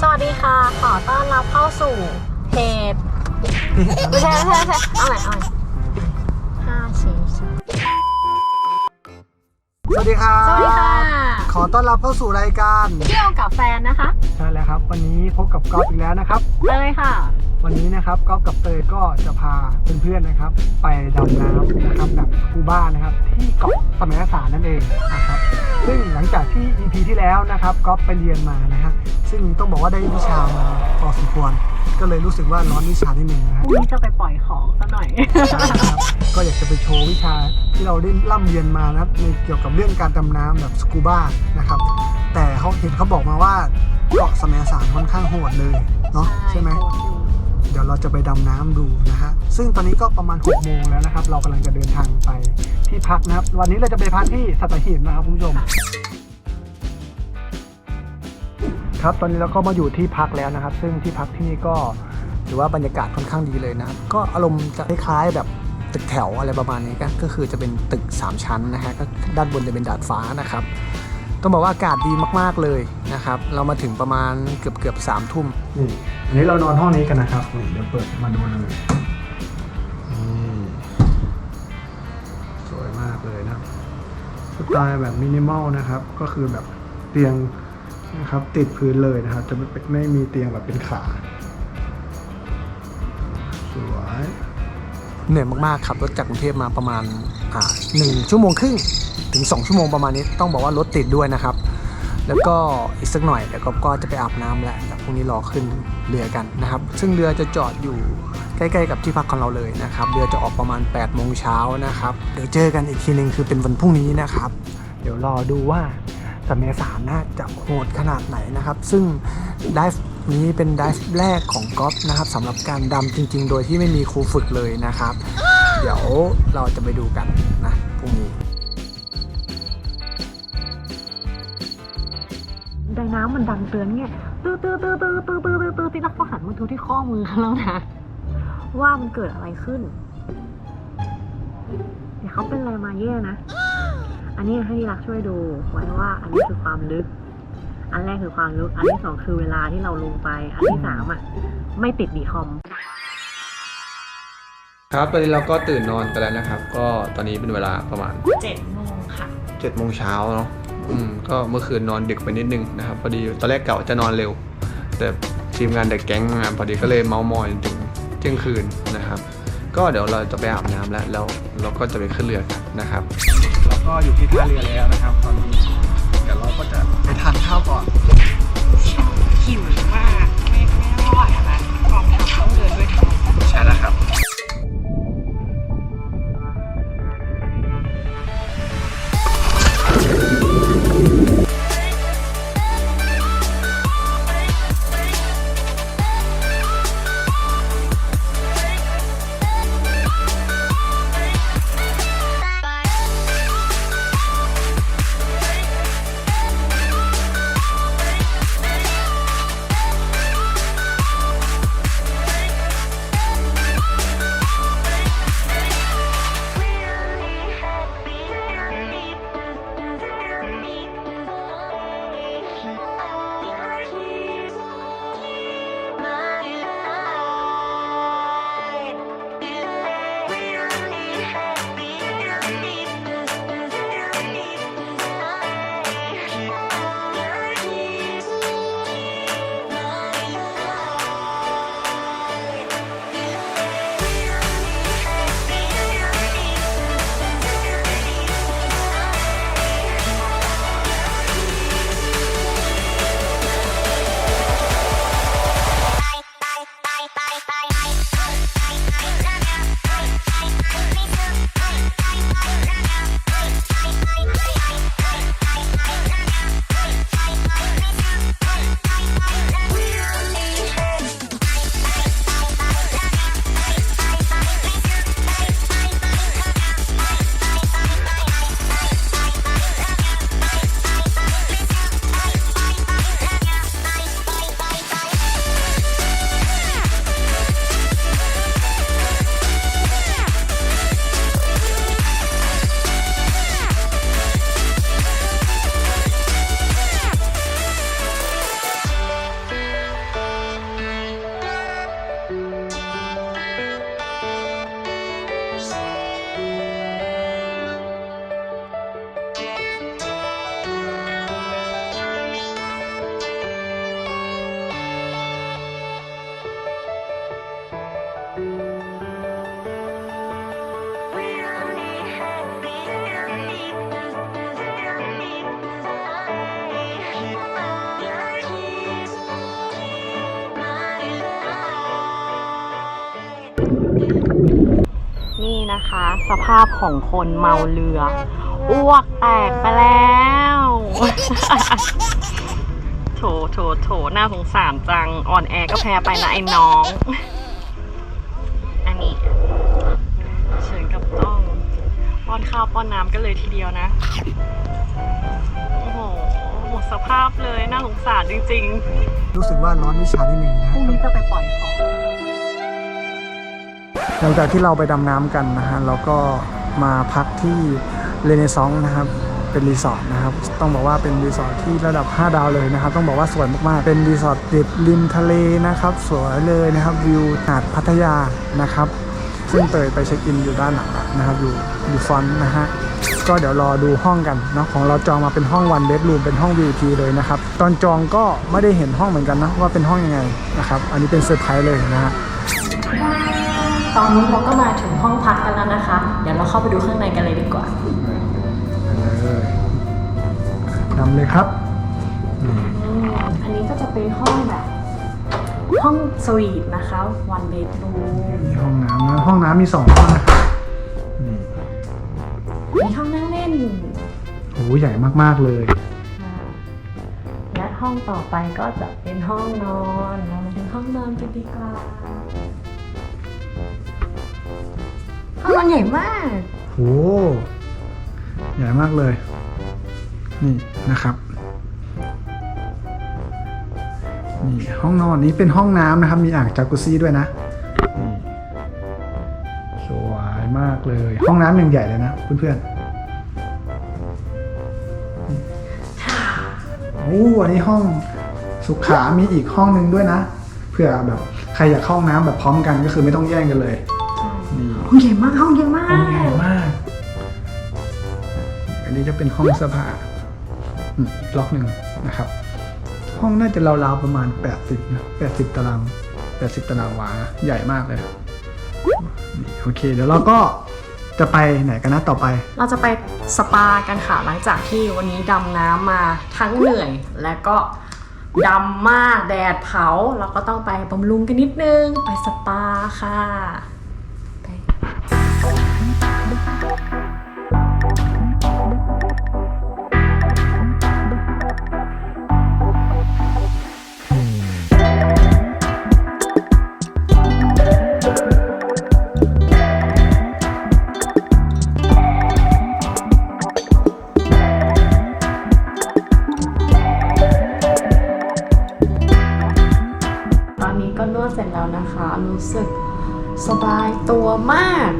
สวัสดีค่ะ ขอต้อนรับเข้าสู่เพจไม่ใช่ไม่ใช่ไม่ใช่เอาใหม่เอาใหม่ห้าสี่สามสวัสดีครับสวัสดีค่ะ ขอต้อนรับเข้าสู่รายการเที่ยวกับแฟนนะคะ ใช่แล้วครับ วันนี้พบกับก๊อฟอีกแล้วนะครับ เลยค่ะ วันนี้นะครับก๊อฟกับเตยก็จะพาเพื่อนๆนะครับ ไปดำน้ำนะครับแบบสกูบ้านะครับ ที่เกาะสมัยสารนั่นเองนะครับ ซึ่งหลังจากที่ EP ที่แล้วนะครับก๊อฟไปเรียนมานะฮะซึ่งต้องบอกว่าได้วิชามาพอสมควร ก็เลยรู้สึกว่าร้อนวิชานิดนึงนะพฮะ รุ่งนี้จะไปปล่อยของซะหน่อย ใช่ครับก็อยากจะไปโชว์วิชาที่เราได้ร่ำเรียนมานะครับในเกี่ยวกับเรื่องการดำน้ำแบบสกูบ้านะครับ แต่เขาเห็นเขาบอกมาว่าเกาะสมสารค่อนข้างโหดเลยเนาะใช่ไหม เดี๋ยวเราจะไปดำน้ำดูนะฮะ ซึ่งตอนนี้ก็ประมาณ6โมงแล้วนะครับ เรากำลังจะเดินทางไปที่พักนะครับ วันนี้เราจะไปพักที่สัตหีบนะครับคุณผู้ชม ครับ ตอนนี้เราก็มาอยู่ที่พักแล้วนะครับ ซึ่งที่พักที่นี่ก็ถือว่าบรรยากาศค่อนข้างดีเลยนะครับ ก็อารมณ์จะคล้ายๆแบบตึกแถวอะไรประมาณนี้ก็ก็คือจะเป็นตึก 3 ชั้นนะฮะ ก็ด้านบนจะเป็นดาดฟ้านะครับ ต้องบอกว่าอากาศดีมากๆเลยนะครับ เรามาถึงประมาณเกือบเกือบสามทุ่มนี่อันนี้เรานอนห้องนี้กันนะครับนี่เดี๋ยวเปิดมาดูเลยนี่สวยมากเลยนะสไตล์แบบมินิมอลนะครับ ก็คือแบบเตียงนะครับติดพื้นเลยนะครับ จะไม่ไม่มีเตียงแบบเป็นขา สวย เหนื่อยมากๆขับรถจากกรุงเทพมาประมาณหนึ่งชั่วโมงครึ่งถึง 2 ชั่วโมงประมาณนี้ต้องบอกว่ารถติดด้วยนะครับ แล้วก็อีกสักหน่อยเดี๋ยวก็จะไปอาบน้ำแหล้วแล้วพรุ่งนี้รอขึ้นเรือกันนะครับ ซึ่งเรือจะจอดอยู่ใกล้ๆกับที่พักของเราเลยนะครับเรือจะออกประมาณ8โมงเช้านะครับเดี๋ยวเจอกันอีกทีหนึ่งคือเป็นวันพรุ่งนี้นะครับ เดี๋ยวรอดูว่าสมัยสาน่าจะโหดขนาดไหนนะครับ ซึ่งไดิฟ นี้เป็นดิฟแรกของก๊อฟนะครับสำหรับการดำจริง ๆ โดยที่ไม่มีครูฝึกเลยนะครับ เดี๋ยวเราจะไปดูกันนะพรุ่งนี้ไดน้ำมันดังเตือนเนี่ยตื้อตื้อตื้อตื้อตื้อตื้อตื้อตื้อที่นักก็หันมาดูที่ข้อมือแล้วนะ ว่ามันเกิดอะไรขึ้น เดี๋ยวเขาเป็นอะไรมาแย่นะ อันนี้ให้ที่รักช่วยดูไว้ว่าอันนี้คือความลึก อันแรกคือความลึก อันที่สองคือเวลาที่เราลงไป อันที่สามอะไม่ติดดีคอม ครับตอนนี้เราก็ตื่นนอนกันแล้วนะครับ ก็ตอนนี้เป็นเวลาประมาณเจ็ดโมงค่ะ7จ็ดโมงเช้าเนาะอืมก็เมื่อคืนนอนดึกไปนิดนึงนะครับพอดีตอนแรกเก่าจะนอนเร็ว แต่ทีมงานเด็กแก๊งงานพอดีก็เลยเมาส์มอยจนถึงเที่ยงคืนนะครับ ก็เดี๋ยวเราจะไปอาบน้ำแล้วแล้วเราก็จะไปขึ้นเรือกันนะครับ เราก็อยู่ที่ท่าเรือแล้วนะครับตอนนี้เดี๋ยวเรา ก็จะไปทานข้าวก่อน หิวมาก ไม่ไม่ไหวอะไรกองทัพต้องเดินด้วยท้อง ใช่แล้วครับ นี่นะคะ สภาพของคนเมาเรืออ้วกแตกไปแล้วโถโถโถน่าสงสารจัง อ่อนแอก็แพ้ไปนะไอ้น้อง อันนี้ เชิญกับต้องป้อนข้าวป้อนน้ำกันเลยทีเดียวนะ โอ้โห หมดสภาพเลย น่าสงสารจริงรู้สึกว่าร้อนวิชานิดนึงนะๆพรุ่งนี้จะไปปล่อยของ หลังจากที่เราไปดำน้ำกันนะฮะเราก็มาพักที่เรเนซองนะครับเป็นรีสอร์ทนะครับ ต้องบอกว่าเป็นรีสอร์ทที่ระดับ 5 ดาวเลยนะครับ ต้องบอกว่าสวยมากๆ เป็นรีสอร์ทติดริมทะเลนะครับ สวยเลยนะครับ วิวหาดพัทยานะครับ ซึ่งเตยไปเช็คอินอยู่ด้านหลังนะครับ อยู่อยู่ฟอนนะฮะ ก็เดี๋ยวรอดูห้องกันเนาะ ของเราจองมาเป็นห้องวันเบดรูมเป็นห้อง VIP เลยนะครับ ตอนจองก็ไม่ได้เห็นห้องเหมือนกันนะว่าเป็นห้องยังไงนะครับ อันนี้เป็นเซอร์ไพรส์เลยนะฮะ ตอนนี้เราก็มาถึงห้องพักกันแล้วนะคะ เดี๋ยวเราเข้าไปดูข้างในกันเลยดีกว่าเลยนำเลยครับ อันนี้ก็จะเป็นห้องแบบ ห้องสวีทนะคะ one bedroom มีห้องน้ำนะห้องน้ำมีสองห้องนะครับนี่มีห้องนั่งเล่น โอ้โหใหญ่มากๆเลยค่ะและห้องต่อไปก็จะเป็นห้องนอนเรามาถึงห้องนอนกันดีกว่า ห้องนอใหญ่มาก โห ใหญ่มากเลย นี่นะครับ นี่ห้องนอนนี้เป็นห้องน้ำนะครับ มีอ่างจากุซี่ด้วยนะนี่สวยมากเลย ห้องน้ำยังใหญ่เลยนะเพื่อนๆโอ้อันนี้ห้องสุขามีอีกห้องหนึ่งด้วยนะเผื่อแบบใครอยากเข้าห้องน้ำแบบพร้อมกันก็คือไม่ต้องแย่งกันเลย ห้องใหญ่มากห้องใหญ่มาห้องใหญ่ก มาก อันนี้จะเป็นห้องเสื้อผ้าอืมอีกล็อกหนึ่งนะครับ ห้องน่าจะราวๆประมาณ 80นะ80 ตาราง 80 ตารางวานะใหญ่มากเลยนี่โอเคเดี๋ยวเราก็จะไปไหนกันนะต่อไป เราจะไปสปากันค่ะหลังจากที่วันนี้ดำน้ำมาทั้งเหนื่อย และก็ดำมากแดดเผาเราก็ต้องไปบำรุงกันนิดนึง ไปสปาค่ะ มาก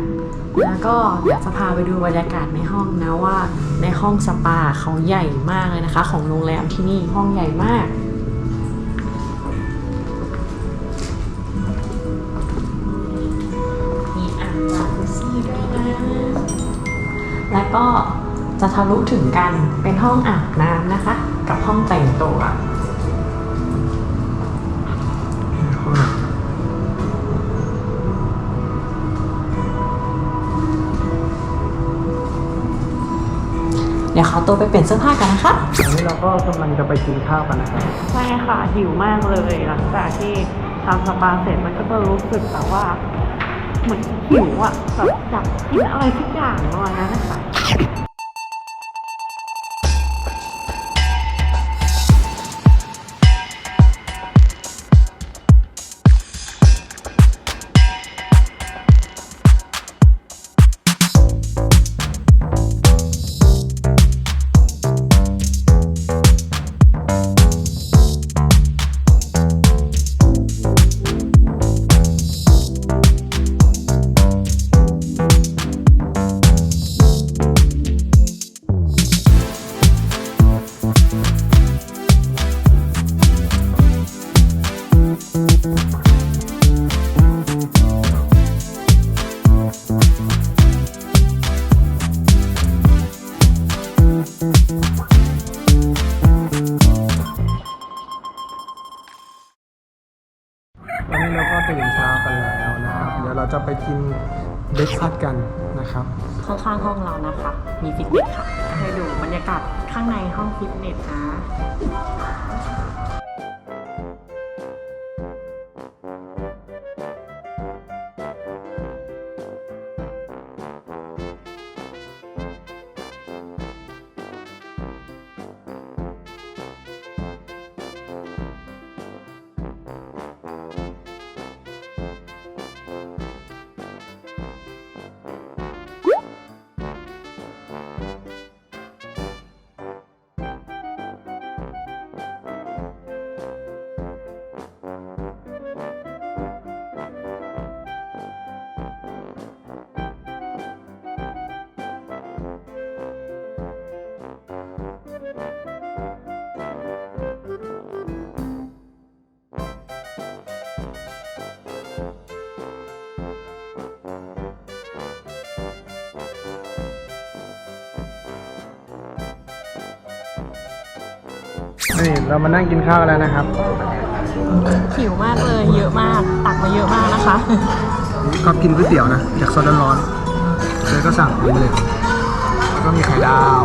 แล้วก็เดี๋ยวจะพาไปดูบรรยากาศในห้องนะว่า ในห้องสปาเขาใหญ่มากเลยนะคะ ของโรงแรมที่นี่ห้องใหญ่มากมีอ่างจากุซี่ด้วยนะแล้วก็จะทะลุถึงกันเป็นห้องอาบน้ำนะคะ กับห้องแต่งตัว ดี๋ยวขอตัวไปเปลี่ยนเสื้อผ้ากันนะคะอันนี้เราก็กำลังจะไปกินข้าวกันนะครับ ใช่ค่ะหิวมากเลยหลังจากที่ทำสปาเสร็จมันก็จะรู้สึกแบบว่า เหมือนหิวอะแบบอยากกินอะไรทุกอย่างประมาณนั้นนะคะ จะไปกินเบรคฟาสต์กันนะครับ ข้างๆห้องเรานะคะ มีฟิตเนสค่ะให้ดูบรรยากาศข้างในห้องฟิตเนสนะ นี่เรามานั่งกินข้าวกันแล้วนะครับ หิวมากเลยเยอะมาก ตักมาเยอะมากนะคะ ก็กินก๋วยเตี๋ยวนะจากโซนร้อนๆเลยก็สั่งนี้เลย แล้วก็มีไข่ดาว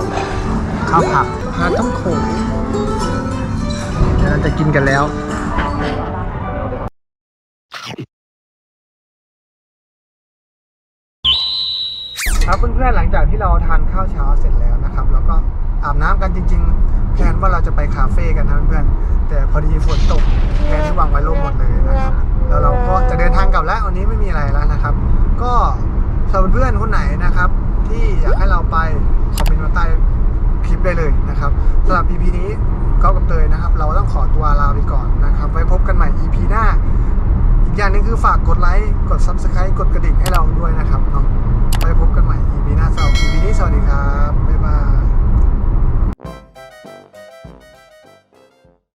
ข้าวผัดปลาต้องโขงเดี๋ยวเราจะกินกันแล้วครับเพื่อนๆหลังจากที่เราทานข้าวเช้าเสร็จแล้วนะครับ แล้วก็อาบน้ำกันจริง ๆ แพนว่าเราจะไปคาเฟ่กันนะเพื่อนแต่พอดีฝนตกแพนที่วางไว้ล่มหมดเลยนะครับแล้วเราก็จะเดินทางกลับแล้ววันนี้ไม่มีอะไรแล้วนะครับ ก็สำหรับเพื่อนคนไหนนะครับ ที่อยากให้เราไปคอมเมนต์มาใต้คลิปได้เลยนะครับสำหรับ EP นี้ก็กับเตยนะครับ เราต้องขอตัวลาไปก่อนนะครับ ไว้พบกันใหม่ EP หน้า อีกอย่างนึงคือฝากกดไลค์กด Subscribe กดกระดิ่งให้เราด้วยนะครับเนาะไว้พบกันใหม่ EP หน้าสวัสดี EP นี้สวัสดีครับบ๊ายบาย